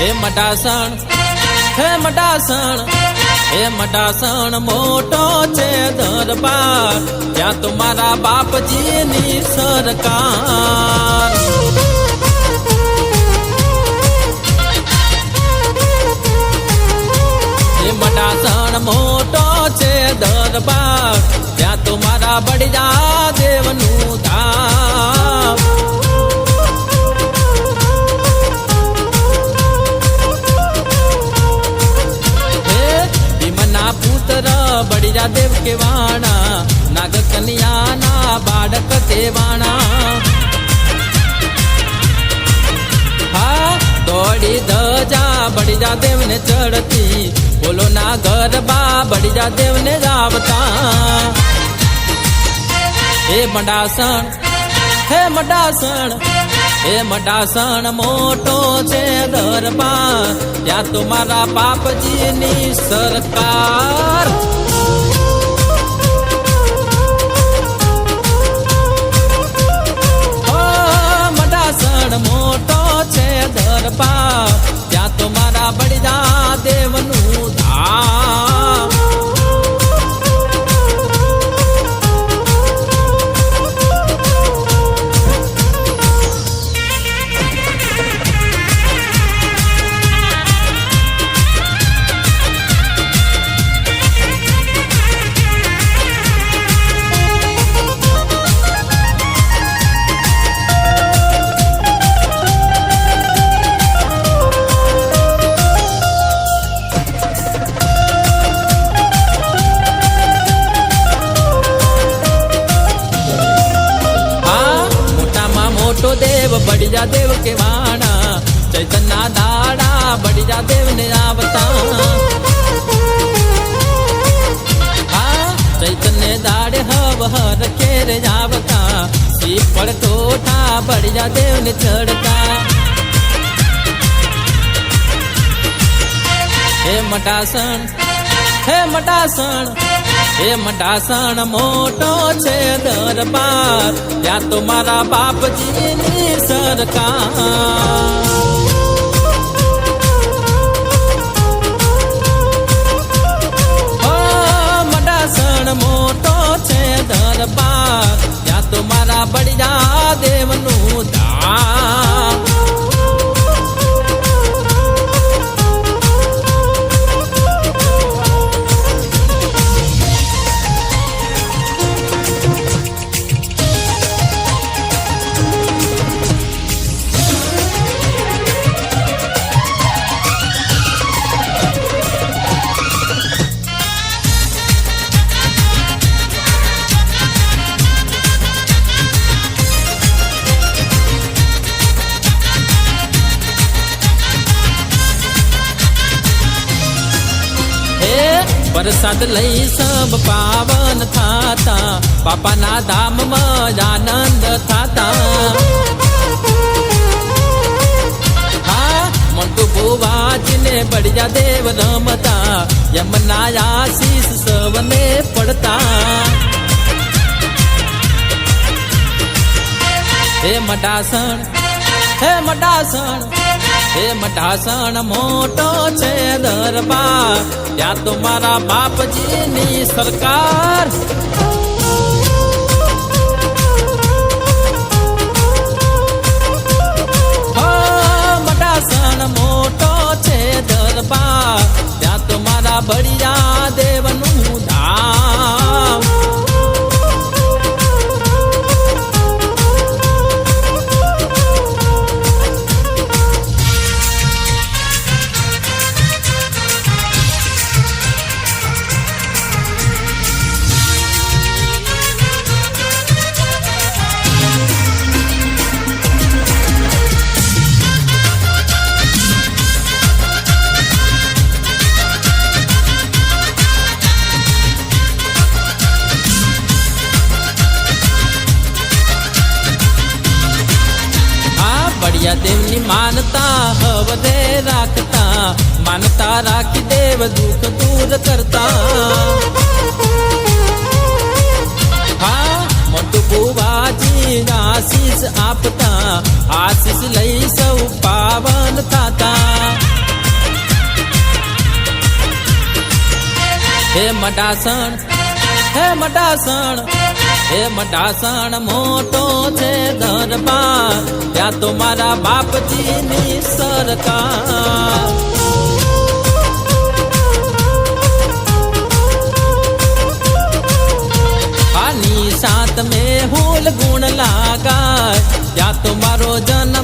હે મડાસણ હે મડાસણ હે મડાસણ મોટો છે દરબાર ત્યાં તમારા મારા બાપજીની સરકાર. હે મટાસણ મોટો છે દરબાર ત્યાં તમારા મારા કન્યાના બાળક સેવાણા. હા, દોડી ધજા બળીરા દેવને ચડતી. બોલો ના ગરબા બળીરા દેવને ગાવતા. હે મંડાસણ હે મંડાસણ હે મંડાસણ મોટો છે દરબાર. ત્યાં તો મારા બાપજીની સરકાર. મોટો છે દરબાર. ત્યાં તો મારા બળીદા દેવનું શ્રીફળ થા બળીજા દેવને ચડતા. હે મટાસણ હે મટાસણ હે મટાસણ, મોટો છે દરબાર. ત્યાં તો મારા બાપજીની સરકાર. પ્રસાદ લઈ સબ પાવન થાતા. બાપાના ધામમાં આનંદ થાતા. હા, મોટું ભુવાજીને બળિયા દેવ રમતા. યમના આશીષ સવને પડતા. હે મડાસણ હે મડાસણ હે મડાસણ મોટો છે દરબાર. ત્યાં તો મારા બાપજીની સરકાર મોટો છે દરબાર ત્યાં તો મારા બળિયા માયા દેવની માનતા હવને રાખતા. માનતા રાખી દેવ દુઃખ દૂર કરતા. હા, મોટું બુવાજી આશીષ આપતા. આશીષ લઈ સૌ પાવન થતા. હે મડાસણ હે મડાસણ હે મડાસણ મોટો છે દરબાર. ત્યાં તો મારા બાપજીની સરકાર. આની સાત મેં હોલ ગુણ લાગાય. ત્યાં તો મારો સફળ